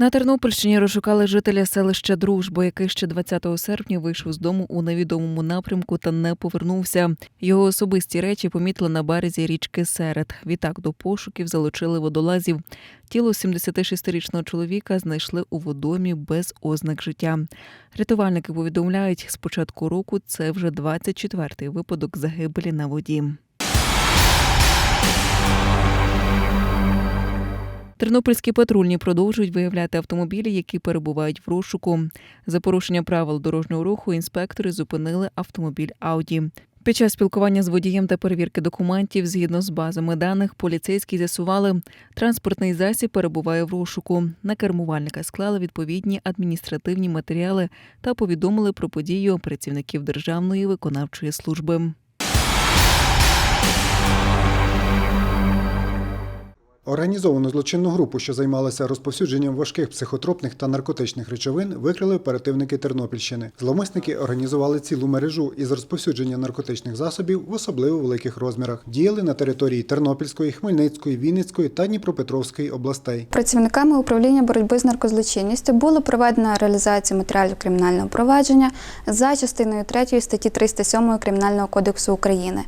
На Тернопільщині розшукали жителя селища Дружба, який ще 20 серпня вийшов з дому у невідомому напрямку та не повернувся. Його особисті речі помітили на березі річки Серед. Відтак до пошуків залучили водолазів. Тіло 76-річного чоловіка знайшли у водомі без ознак життя. Рятувальники повідомляють, з початку року це вже 24-й випадок загибелі на воді. Тернопільські патрульні продовжують виявляти автомобілі, які перебувають в розшуку. За порушення правил дорожнього руху інспектори зупинили автомобіль Ауді. Під час спілкування з водієм та перевірки документів, згідно з базами даних, поліцейські з'ясували, транспортний засіб перебуває в розшуку. На кермувальника склали відповідні адміністративні матеріали та повідомили про подію працівників Державної виконавчої служби. Організовану злочинну групу, що займалася розповсюдженням важких психотропних та наркотичних речовин, викрили оперативники Тернопільщини. Зловмисники організували цілу мережу із розповсюдження наркотичних засобів в особливо великих розмірах. Діяли на території Тернопільської, Хмельницької, Вінницької та Дніпропетровської областей. Працівниками управління боротьби з наркозлочинністю було проведено реалізацію матеріалів кримінального провадження за частиною 3 статті 307 Кримінального кодексу України.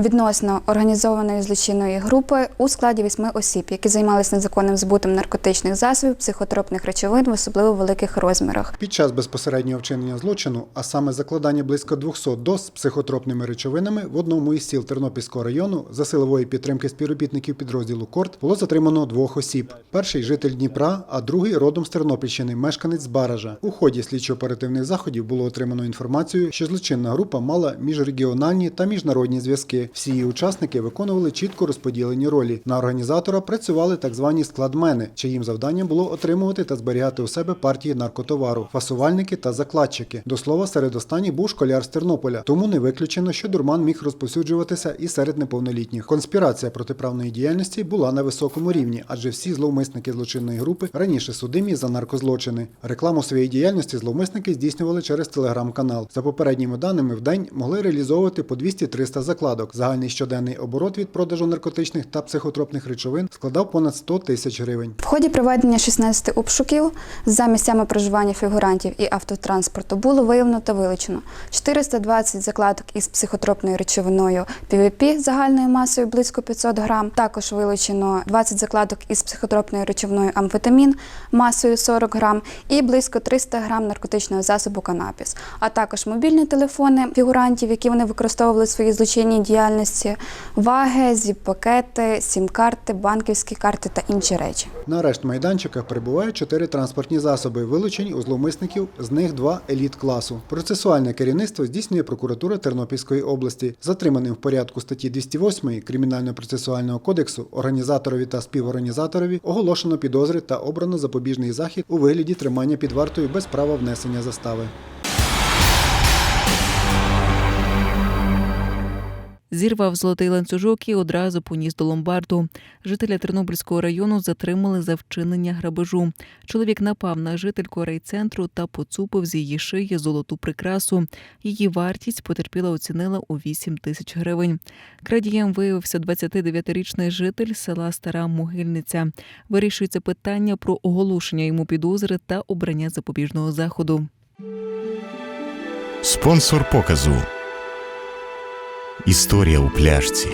Відносно організованої злочинної групи у складі восьми осіб, які займалися незаконним збутом наркотичних засобів, психотропних речовин в особливо великих розмірах. Під час безпосереднього вчинення злочину, а саме закладання близько 200 доз з психотропними речовинами в одному із сіл Тернопільського району за силової підтримки співробітників підрозділу Корт було затримано двох осіб. Перший житель Дніпра, а другий родом з Тернопільщини, мешканець Баража. У ході слідчо-оперативних заходів було отримано інформацію, що злочинна група мала міжрегіональні та міжнародні зв'язки. Всі її учасники виконували чітко розподілені ролі. На організатора працювали так звані складмени, чиїм завданням було отримувати та зберігати у себе партії наркотовару, фасувальники та закладчики. До слова, серед останніх був школяр з Тернополя, тому не виключено, що дурман міг розповсюджуватися і серед неповнолітніх. Конспірація протиправної діяльності була на високому рівні, адже всі зловмисники злочинної групи раніше судимі за наркозлочини. Рекламу своєї діяльності зловмисники здійснювали через телеграм-канал. За попередніми даними, в день могли реалізовувати по 200-300 закладок. Загальний щоденний оборот від продажу наркотичних та психотропних речовин складав понад 100 тисяч гривень. В ході проведення 16 обшуків за місцями проживання фігурантів і автотранспорту було виявлено та вилучено 420 закладок із психотропною речовиною PVP загальною масою близько 500 грам. Також вилучено 20 закладок із психотропною речовиною амфетамін масою 40 грам і близько 300 грам наркотичного засобу канапіс, а також мобільні телефони фігурантів, які вони використовували в своїй злочинній діяльності, ваги, зіп-пакети, сім-карти, банківські карти та інші речі. На арешт майданчика перебувають чотири транспортні засоби, вилучені у зловмисників, з них два еліт класу. Процесуальне керівництво здійснює прокуратура Тернопільської області. Затриманим в порядку статті 208 Кримінально-процесуального кодексу організаторові та співорганізаторові оголошено підозри та обрано запобіжний захід у вигляді тримання під вартою без права внесення застави. Зірвав золотий ланцюжок і одразу поніс до ломбарду. Жителя Тернопільського району затримали за вчинення грабежу. Чоловік напав на жительку райцентру та поцупив з її шиї золоту прикрасу. Її вартість потерпіла оцінила у 8 тисяч гривень. Крадієм виявився 29-річний житель села Стара Могильниця. Вирішується питання про оголошення йому підозри та обрання запобіжного заходу. Спонсор показу. Історія у пляшці.